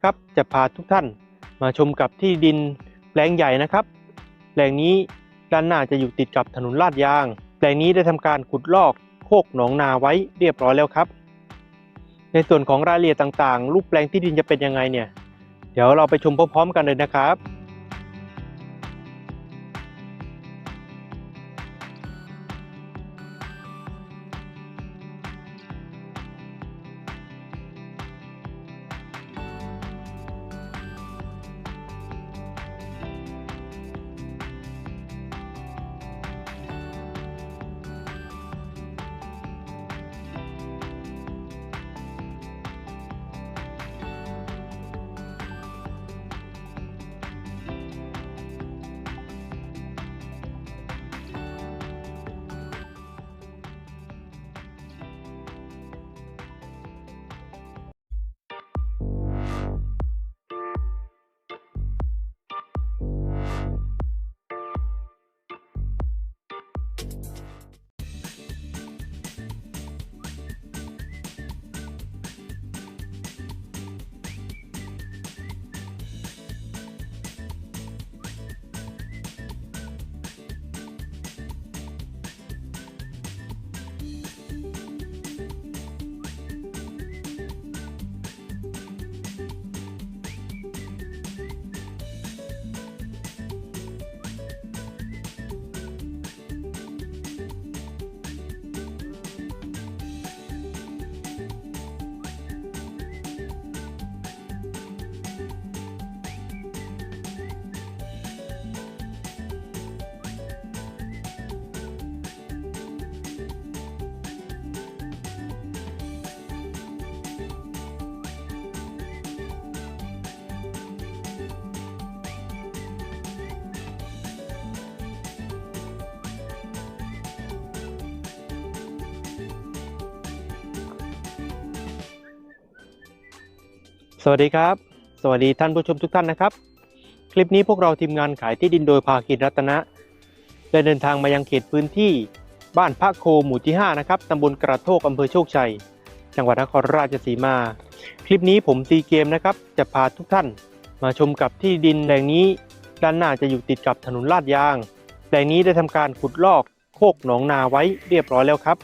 นะครับ จะพาทุกท่านมาชมกับที่ดินแปลงใหญ่นะครับ แปลงนี้ด้านหน้าจะอยู่ติดกับถนนลาดยาง แปลงนี้ได้ทำการขุดลอกโคกหนองนาไว้เรียบร้อยแล้วครับ ในส่วนของรายละเอียดต่างๆ รูปแปลงที่ดินจะเป็นยังไงเนี่ย เดี๋ยวเราไปชมพร้อมๆกันเลยนะครับ สวัสดีครับ สวัสดีท่านผู้ชมทุกท่านนะครับ คลิปนี้พวกเราทีมงานขายที่ดินโดยภาคินรัตนะได้เดินทางมายังเขตพื้นที่บ้านพระโคหมู่ที่ 5 นะครับตำบลกระโทกอำเภอโชคชัย จังหวัดนครราชสีมา คลิปนี้ผมซีเกมนะครับ จะพาทุกท่าน มาชมกับที่ดินแปลงนี้ ด้านหน้าจะอยู่ติดกับถนนลาดยางแปลงนี้ได้ทำการขุดลอกโคกหนองนาไว้เรียบร้อยแล้วครับ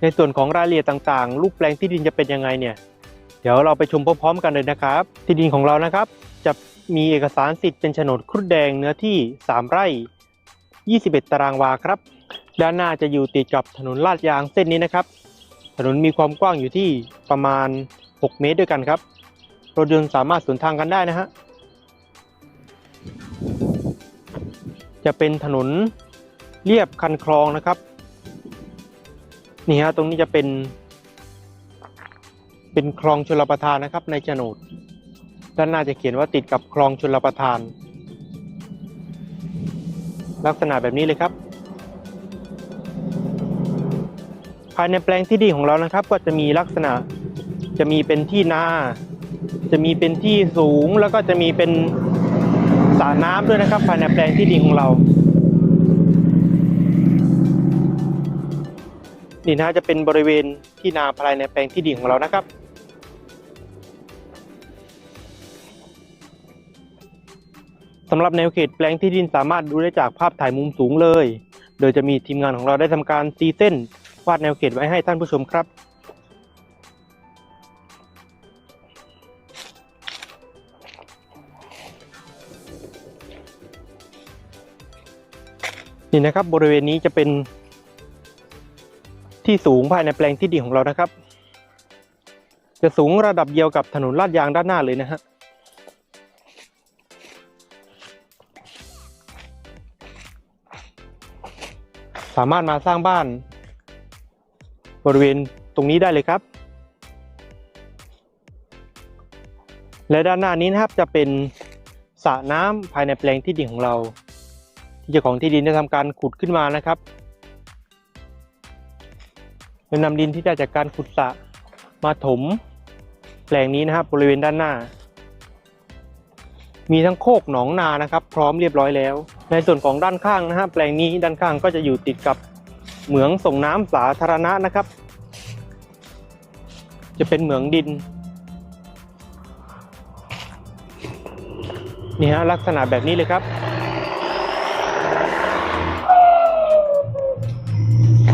ในส่วนของรายละเอียดต่างๆ รูปแปลงที่ดินจะเป็นยังไงเนี่ย ดี๋ยวเราไปชมพร้อมๆกันเลยนะครับ ที่ดินของเรานะครับ จะมีเอกสารสิทธิ์เป็นโฉนดครุฑแดงเนื้อที่ 3 ไร่ 21 ตารางวาครับ ด้านหน้าจะอยู่ติดกับถนนลาดยางเส้นนี้นะครับ ถนนมีความกว้างอยู่ที่ประมาณ 6 เมตรด้วยกันครับ รถยนต์สามารถสวนทางกันได้นะฮะ จะเป็นถนนเรียบคันคลองนะครับ นี่ฮะตรงนี้จะเป็น เป็นคลองชลประทานนะครับในโฉนดด้านหน้าจะเขียนว่าติดกับคลองชลประทาน ลักษณะแบบนี้เลยครับ ภายในแปลงที่ดินของเรานะครับ ก็จะมีลักษณะจะมีเป็นที่นา จะมีเป็นที่สูงแล้วก็จะมีเป็นสระน้ำด้วยนะครับ ภายในแปลงที่ดินของเรา นี่นะจะเป็นบริเวณที่นาภายในแปลงที่ดินของเรานะครับ สำหรับแนวเขตแปลงที่ดินสามารถดูได้จากภาพถ่ายมุมสูงเลย โดยจะมีทีมงานของเราได้ทำการตีเส้นวาดแนวเขตไว้ให้ท่านผู้ชมครับนี่นะครับบริเวณนี้จะเป็น ที่สูงภายในแปลงที่ดินของเรานะครับ จะสูงระดับเดียวกับถนนลาดยางด้านหน้าเลยนะฮะสามารถมาสร้างบ้าน บริเวณตรงนี้ได้เลยครับ และด้านหน้านี้นะครับจะเป็นสระน้ำภายในแปลงที่ดินของเรา ที่เจ้าของที่ดินได้ทำการขุดขึ้นมานะครับ โดยนำดินที่ได้จากการขุดสระมาถมแปลงนี้นะครับบริเวณด้านหน้า มีทั้งโคกหนองนานะครับ พร้อมเรียบร้อยแล้ว ในส่วนของด้านข้างนะฮะแปลงนี้ด้านข้างก็จะอยู่ติดกับเหมืองส่งน้ำสาธารณะนะครับ จะเป็นเหมืองดินนี่ฮะลักษณะแบบนี้เลยครับ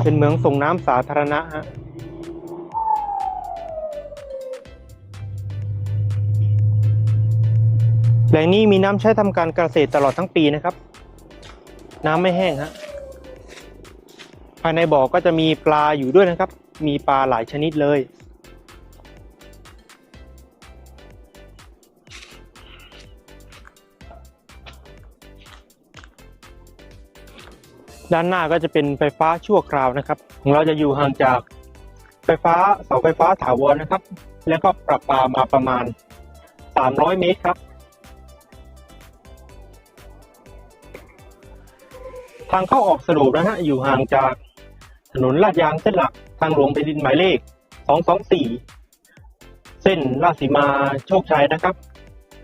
เป็นเหมืองส่งน้ำสาธารณะฮะแหล่งนี้มีน้ำใช้ทำการเกษตรตลอดทั้งปีนะครับ น้ำไม่แห้งฮะภายในบ่อก็จะมีปลาอยู่ด้วยนะครับ มีปลาหลายชนิดเลย ด้านหน้าก็จะเป็นไฟฟ้าชั่วคราวนะครับ ของเราจะอยู่ห่างจากไฟฟ้าเสาไฟฟ้าถาวรนะครับ แล้วก็ปรับปามาประมาณ 300 เมตรครับ ทางเข้าออกสะดวกนะฮะอยู่ห่างจากถนนลาดยางเส้นหลักทางหลวงแผ่นดินหมายเลข 224 เส้นลาดสีมาโชคชัยนะครับ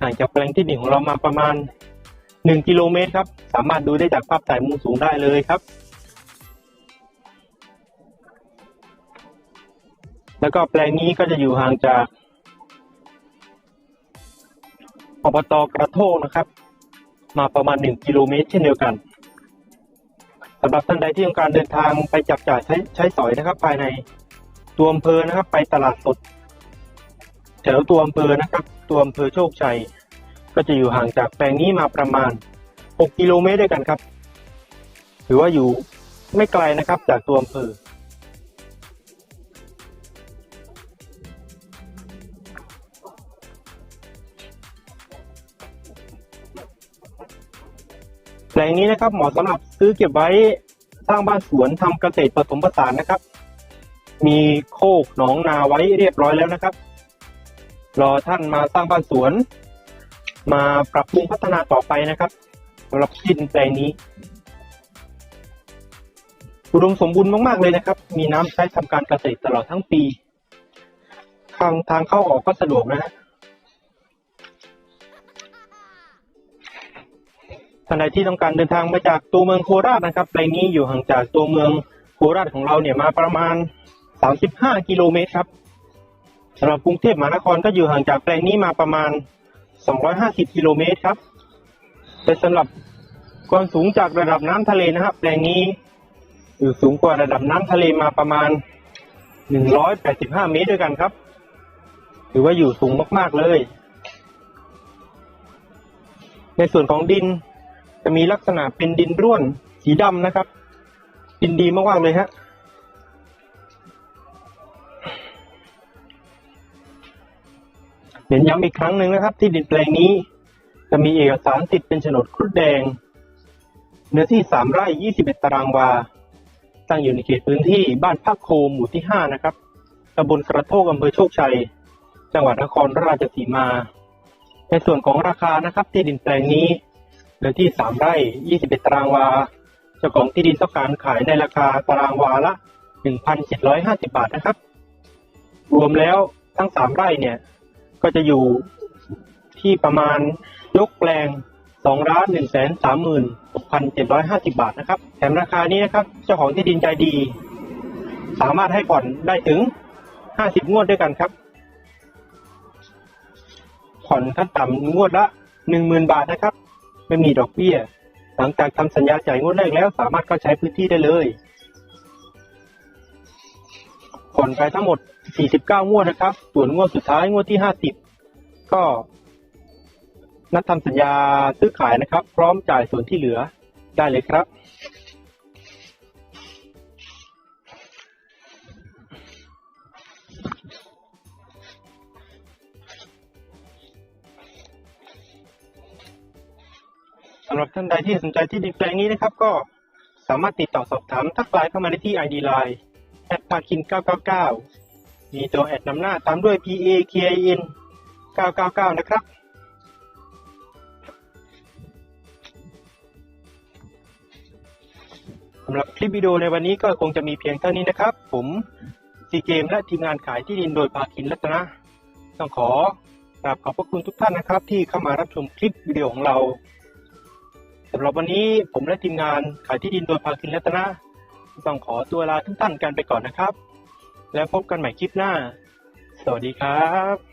ห่างจากแปลงที่ดินของเรามาประมาณ 1 กิโลเมตรครับ สามารถดูได้จากภาพถ่ายมุมสูงได้เลยครับ แล้วก็แปลงนี้ก็จะอยู่ห่างจากอบตกระโทกนะครับ มาประมาณ 1 กิโลเมตรเช่นเดียวกันสำหรับท่านใดที่ต้องการเดินทางไปจับจ่ายใช้ใช้สอยนะครับ ภายในตัวอำเภอนะครับ ไปตลาดสดแถวตัวอำเภอนะครับ ตัวอำเภอโชคชัย ก็จะอยู่ห่างจากแปลงนี้มาประมาณ 6 กิโลเมตรด้วยกันครับ ถือว่าอยู่ไม่ไกลนะครับจากตัวอำเภอแปลงนี้นะครับเหมาะสำหรับซื้อเก็บไว้สร้างบ้านสวนทำเกษตรผสมผสานนะครับ มีโคกหนองนาไว้เรียบร้อยแล้วนะครับ รอท่านมาสร้างบ้านสวน มาปรับปรุงพัฒนาต่อไปนะครับ สำหรับที่ดินแปลงนี้อุดมสมบูรณ์มากๆเลยนะครับ มีน้ำใช้ทำการเกษตรตลอดทั้งปี ทางทางเข้าออกก็สะดวกนะฮะท่านใดที่ต้องการเดินทางมาจากตัวเมืองโคราชนะครับแปลงนี้อยู่ห่างจากตัวเมืองโคราชของเราเนี่ยมาประมาณ 35 กิโลเมตรครับสำหรับกรุงเทพมหานครก็อยู่ห่างจากแปลงนี้มาประมาณ 250 กิโลเมตรครับ แต่สำหรับความสูงจากระดับน้ำทะเลนะครับแปลงนี้อยู่สูงกว่าระดับน้ำทะเลมาประมาณ 185 เมตรด้วยกันครับ ถือว่าอยู่สูงมากๆเลย ในส่วนของดินจะมีลักษณะเป็นดินร่วนสีดำนะครับ ดินดีมากๆเลยฮะเน้นย้ำอีกครั้งหนึ่งนะครับ ที่ดินแปลงนี้ จะมีเอกสารสิทธิ์เป็นโฉนดครุฑแดง เนื้อที่สามไร่ยี่สิบเอ็ดตารางวา ตั้งอยู่ในเขตพื้นที่บ้านพักโคหมู่ที่ห้านะครับตำบลกระโทกอำเภอโชคชัย จังหวัดนครราชสีมา ในส่วนของราคานะครับที่ดินแปลงนี้เนื้อที่สามไร่ยี่สิบเอ็ดตารางวาเจ้าของที่ดินต้องการขายในราคาตารางวาละหนึ่งพันเจ็ดร้อยห้าสิบาทนะครับ รวมแล้วทั้งสามไร่เนี่ยก็จะอยู่ ที่ประมาณยกแปลงสองล้านหนึ่งแสนสามหมื่นหกพันเจ็ดร้อยห้าสิบาทนะครับ แถมราคานี้นะครับ เจ้าของที่ดินใจดี สามารถให้ผ่อนได้ถึงห้าสิบงวดด้วยกันครับ ผ่อนขั้นต่ำงวดละหนึ่งหมื่นบาทนะครับ ไม่มีดอกเบี้ย หลังจากทำสัญญาจ่ายงวดแรกแล้ว สามารถเข้าใช้พื้นที่ได้เลย ผ่อนไปทั้งหมด 49 งวดนะครับ ส่วนงวดสุดท้ายงวดที่ 50 ก็ นัดทำสัญญาซื้อขายนะครับ พร้อมจ่ายส่วนที่เหลือได้เลยครับ สำหรับท่านใดที่สนใจที่ดินแปลงนี้นะครับ ก็สามารถติดต่อสอบถามทักไลน์เข้ามาได้ที่ ID Line แอดพาคิน 999 มีตัวแอดนำหน้าตามด้วย P A K I N 999 นะครับำหรับคลิปวิดีโอในวันนี้ก็คงจะมีเพียงเท่านี้นะครับ ผมซีเกมและทีมงานขายที่ดินโดยภาคินรัตนะต้องขอกราบขอบพระคุณทุกท่านนะครับ ที่เข้ามารับชมคลิปวิดีโอของเราสำหรับวันนี้ผมและทีมงานขายที่ดินโดยภาคินรัตนะต้องขอตัวลาทุกท่านกันไปก่อนนะครับ แล้วพบกันใหม่คลิปหน้า สวัสดีครับ